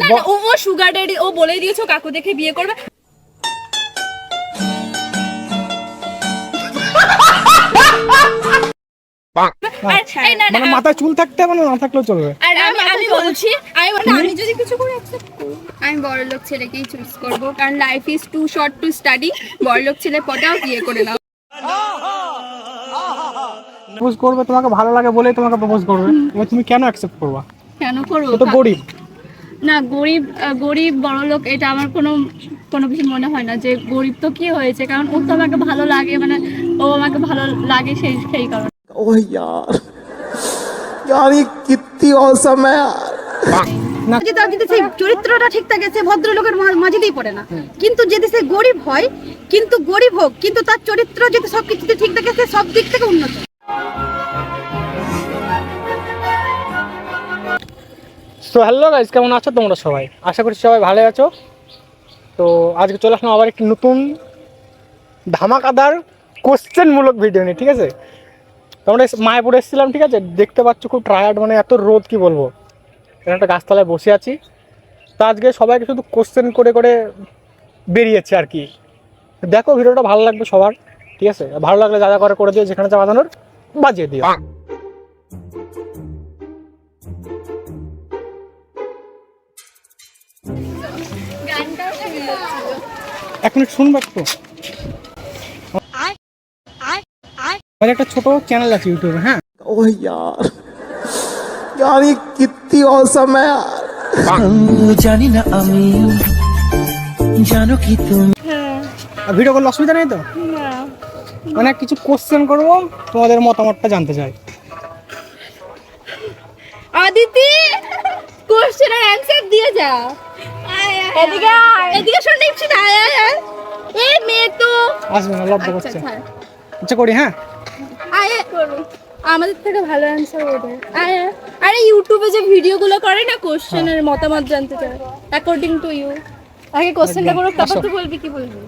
না না ও ও sugar daddy ও বলেই দিয়েছ কাকু দেখে বিয়ে করবে। আর এই না না মানে মাথায় চুল থাকতে হবে না না থাকলেও চলবে? আর আমি আমি বলছি আমি বলছি, আমি যদি কিছু করে accept করি, আমি বড়লোক ছেলেকেই চুজ করব কারণ life is too short to study বড়লোক ছেলে পটাও বিয়ে করে নাও। প্রপোজ করবে তোমাকে ভালো লাগে বলেই তোমাকে প্রপোজ করবে। এবার তুমি কেন অ্যাকসেপ্ট করবা? কেন করব? ও তো গরিব। না গরিব আহ, গরিব বড়লোক এটা আমার কোনো কোনো কিছু মনে হয় না যে গরিব তো কি হয়েছে কারণ ও তো আমাকে ভালো লাগে মানে ও আমাকে ভালো লাগে সেই সেই কারণে ओह यार यार ये कितनी औसम है यार যদি তার যদি সেই চরিত্রটা ঠিক থাকে সে ভদ্রলোকের মা- মাঝেতেই পড়ে না কিন্তু যদি সে গরিব হয় কিন্তু গরিব হোক কিন্তু তার চরিত্র যদি সব কিছুতে ঠিক থাকে সে সব দিক থেকে উন্নত সো হ্যালো গাইজ কেমন আছো তোমরা সবাই? আশা করছি সবাই ভালো আছো। তো আজকে চলে আসলাম আবার একটি নতুন ধামাকাদার কোশ্চেনমূলক ভিডিও নিয়ে, ঠিক আছে? তো আমরা মায়াপুরে এসেছিলাম, ঠিক আছে? দেখতে পাচ্ছ খুব টায়ার্ড মানে এত রোদ, কি বলব? এখানে একটা গাছতলায় বসে আছি। তো আজকে সবাইকে শুধু কোশ্চেন করে করে বেরিয়েছে আর কি। দেখো ভিডিওটা ভালো লাগবে সবার, ঠিক আছে? ভালো লাগলে যা যা করে করে দিও, যেখানে যা বাজানোর বাজিয়ে দিও। এক মিনিট শুনবে একটু আমার একটা ছোট চ্যানেল আছে ইউটিউবে হ্যাঁ ओह यार यार ये कितनी औसम है यार জানি না আমি জানো কি তুমি আর ভিডিও করলে অসুবিধা নেই তো মানে কিছু কোশ্চেন করবো তোমাদের মতামতটা জানতে চাই অদিতি কোশ্চেনের অ্যানসার দিয়ে যা এদিকে আয়। এদিকে শোন দেখছি না এই মেয়ে তো। আসবে না লব্ধ করছে। আচ্ছা। করি হ্যাঁ? আয় করুন। আমাদের থেকে ভালো অ্যানসার ওদের। আরে ইউটিউবে যে ভিডিওগুলো করে না কোশ্চেনের মতামত জানতে চায়। অ্যাকর্ডিং টু ইউ আগে কোশ্চেনটা করো তারপর তো বলবি কি বলবি?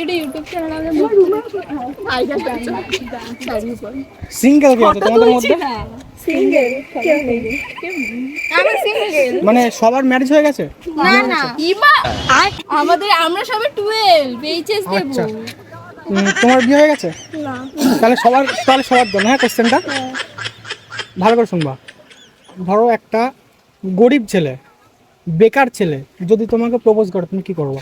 এটা ইউটিউব চ্যানেল আমাদের সিঙ্গেল কি আছে? তোমাদের মধ্যে? সিঙ্গেল আমার সিঙ্গেল মানে সবার ম্যারেজ হয়ে গেছে? না না ইমা আমাদের আমরা সবাই 12 এইচএস দেব। আচ্ছা। তোমার বিয়ে হয়ে গেছে? তাহলে সবার তাহলে সবার জন্য হ্যাঁ কোশ্চেনটা ভালো করে শুনবা। ধরো একটা গরিব ছেলে বেকার ছেলে যদি তোমাকে প্রপোজ করে তুমি কি করব?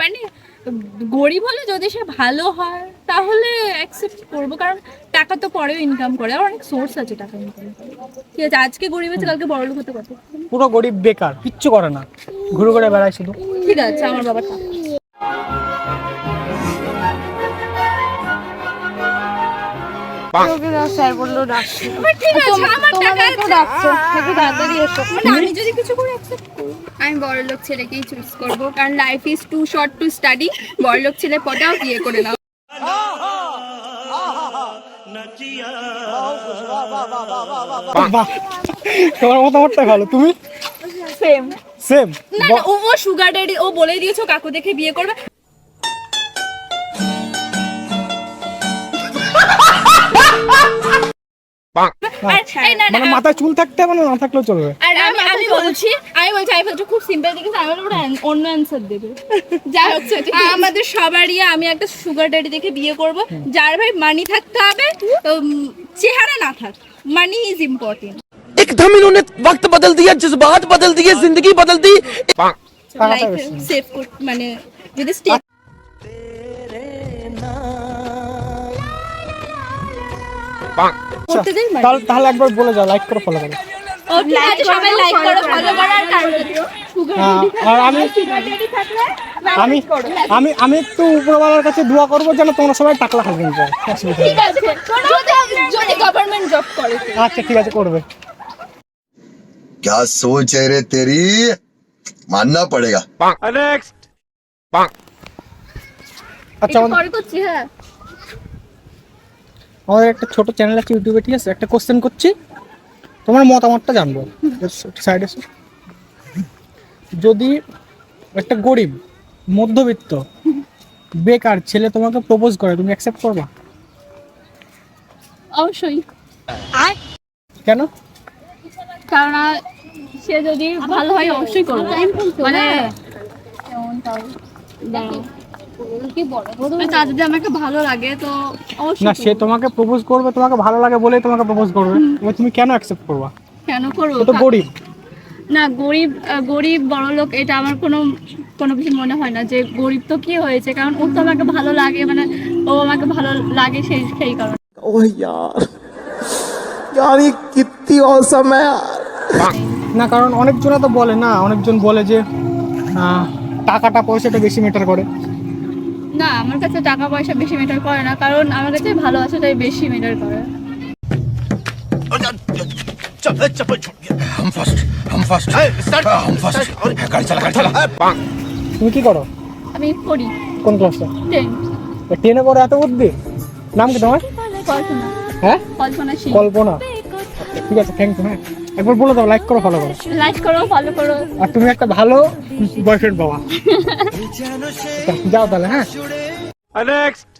মানে গরিব হলে যদি সে ভালো হয় তাহলে অ্যাকসেপ্ট করব। কারণ টাকা তো পরেও ইনকাম করে আর অনেক সোর্স আছে টাকা ইনকাম ঠিক আছে আজকে গরিব আছে কালকে বড় লোক হতে পারে পুরো গরিব বেকার কিচ্ছু করে না। ঘুরে ঘুরে বেড়ায় শুধু। ঠিক আছে আমার বাবার স্যার বলল ডাকছি। তাড়াতাড়ি এসো। মানে আমি যদি কিছু করে আমি বড়লোক ছেলেকেই চুজ করব কারণ life is too short to study বড়লোক ছেলে পটাও বিয়ে করে নাও। তোমার মতামতটাই ভালো। তুমি? সেম সেম না না ও ও সুগার ড্যাডি ও বলে দিয়েছ কাকু দেখে বিয়ে করবে। মানে মাথায় চুল থাকতে হবে না না থাকলেও চলবে আর আমি আমি বলছি আমি বলছি আমি বলছি খুব সিম্পল দিকে আমি বলবো ওটা অন্য অ্যান্সার দেবে যাই হোক আমাদের সবারই আমি একটা সুগার ড্যাডি দেখে বিয়ে করব যার ভাই মানি থাকতে হবে উম, চেহারা না থাক মানি ইজ ইম্পর্টেন্ট एकदम इन्होंने वक्त बदल दिया जज्बात बदल दिए जिंदगी बदल दी টাকাটা লাইফ বেশি সেভ মানে যদি স্টে করতে যাই মানে তাহলে তাহলে একবার বলে যাও লাইক করে ফলো করো ও ঠিক আছে সবাই লাইক করো ফলো করো আর সুগার হ্যাঁ, আর আমি ড্যাডি থাকলে আমি আমি আমি একটু উপরওয়ালার কাছে দোয়া করবো যেন তোমরা সবাই টাকলা থাকবেন যায় অসুবিধা নেই। ঠিক আছে যদি যদি গভর্নমেন্ট জব করে আচ্ছা ঠিক আছে করবে क्या सोच है रे तेरी मानना पड़ेगा আচ্ছা আমাদের পরে করছি হ্যাঁ আমাদের একটা ছোট চ্যানেল আছে ইউটিউবে ঠিক আছে? একটা কোশ্চেন করছি। তোমার মতামতটা জানব। সাইডে যদি একটা গরিব মধ্যবিত্ত বেকার ছেলে তোমাকে প্রপোজ করে তুমি অ্যাকসেপ্ট করবা? অবশ্যই। কেন? কারণ সে যদি ভালো হয় অবশ্যই করব। মানে তার যদি আমাকে ভালো লাগে তো অবশ্যই না সে করবো। তোমাকে প্রপোজ করবে তোমাকে ভালো লাগে বলেই তোমাকে প্রপোজ করবে এবার তুমি কেন অ্যাকসেপ্ট করবা কেন করবো ও তো গরিব না গরিব আহ, গরিব বড় লোক এটা আমার কোনো কোনো কিছু মনে হয় না যে গরিব তো কি হয়েছে কারণ ও তো আমাকে ভালো লাগে মানে ও আমাকে ভালো লাগে সেই সেই কারণে ओह यार यार ये कितनी औसम है यार না কারণ অনেকজনে তো বলে না অনেকজন বলে যে আহ, টাকাটা পয়সাটা বেশি ম্যাটার করে না আমার কাছে টাকা পয়সা বেশি ম্যাটার করে না কারণ আমার কাছে ভালোবাসাটাই বেশি ম্যাটার করে। তুমি করো? আমি কোন টেনে এত তোমার? হ্যাঁ? কল্পনা ঠিক আছে থ্যাংক ইউ হ্যাঁ। একবার বলে দাও লাইক করো ফলো করো। লাইক করো ফলো করো। আর তুমি একটা ভালো বয়ফ্রেন্ড পাবা। যাও তাহলে হ্যাঁ? নেক্সট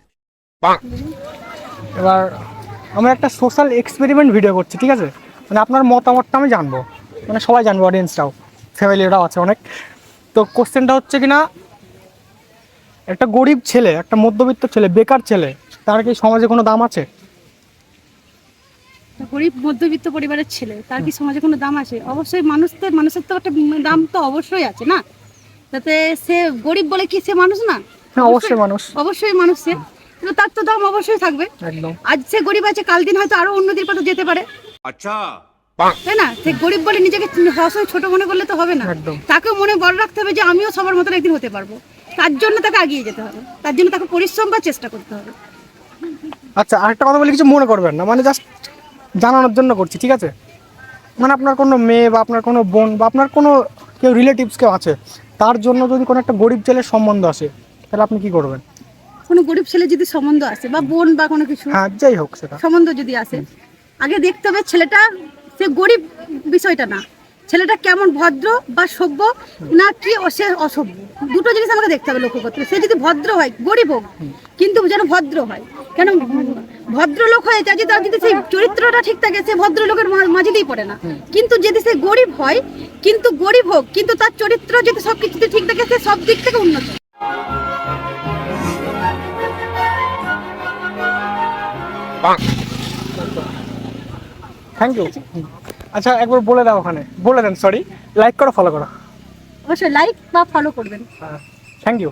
এবার আমরা একটা সোশ্যাল এক্সপেরিমেন্ট ভিডিও করছি ঠিক আছে? মানে আপনার মতামতটা আমি জানব। মানে সবাই জানব অডিয়েন্সটাও ফ্যামিলিরাও আছে অনেক। তো কোশ্চেনটা হচ্ছে কি না একটা গরিব ছেলে একটা মধ্যবিত্ত ছেলে বেকার ছেলে তার কি সমাজে কোনো দাম আছে? গরিব মধ্যবিত্ত পরিবারের ছেলে তার কি সমাজে কোনো দাম আছে? অবশ্যই মানুষ তো মানুষের তো একটা দাম তো অবশ্যই আছে না? তাতে সে গরিব বলে কি সে মানুষ না? অবশ্যই মানুষ। অবশ্যই মানুষ সে। তার তো দাম অবশ্যই থাকবে। আজ সে গরিব আছে কাল দিন হয়তো আরও উন্নতির পথে যেতে পারে। আচ্ছা। তাই না? সে গরিব বলে নিজেকে সবসময় ছোট মনে করলে তো হবে না। তাকে মনে বড় রাখতে হবে যে আমিও সবার মতন একদিন হতে পারব। তার জন্য তাকে এগিয়ে যেতে হবে। তার জন্য তাকে পরিশ্রম বা চেষ্টা করতে হবে। আচ্ছা আরেকটা কথা বলে কিছু মনে করবেন না। মানে জাস্ট জানানোর জন্য করছি ঠিক আছে? মানে আপনার কোনো মেয়ে বা আপনার কোনো বোন বা আপনার কোনো কেউ রিলেটিভস কেউ আছে তার জন্য যদি কোনো একটা গরিব ছেলের সম্বন্ধ আসে তাহলে আপনি কি করবেন? কোনো গরিব ছেলে যদি সম্বন্ধ আসে বা বোন বা কোনো কিছু হ্যাঁ যাই হোক সেটা। সম্বন্ধ যদি আসে আগে দেখতে হবে ছেলেটা সে গরিব বিষয়টা না। ছেলেটা কেমন ভদ্র বা সভ্য না কি সে অসভ্য? দুটো জিনিস আমাকে দেখতে হবে লক্ষ্য করতে সে যদি ভদ্র হয় গরিব হোক কিন্তু যেন ভদ্র হয়। কেন ভদ্রলোক হয়ে যায় যদি তার যদি সেই চরিত্রটা ঠিক থাকে সে ভদ্রলোকের মা- মাঝেতেই পড়ে না। কিন্তু যদি সে গরিব হয় কিন্তু গরিব হোক কিন্তু তার চরিত্র যদি সব কিছুতে ঠিক থাকে সে সব দিক থেকে উন্নত। থ্যাংক ইউ আচ্ছা একবার বলে দাও ওখানে। বলে দেন সরি লাইক করো ফলো করো। অবশ্যই লাইক বা ফলো করবেন। হ্যাঁ। Thank you.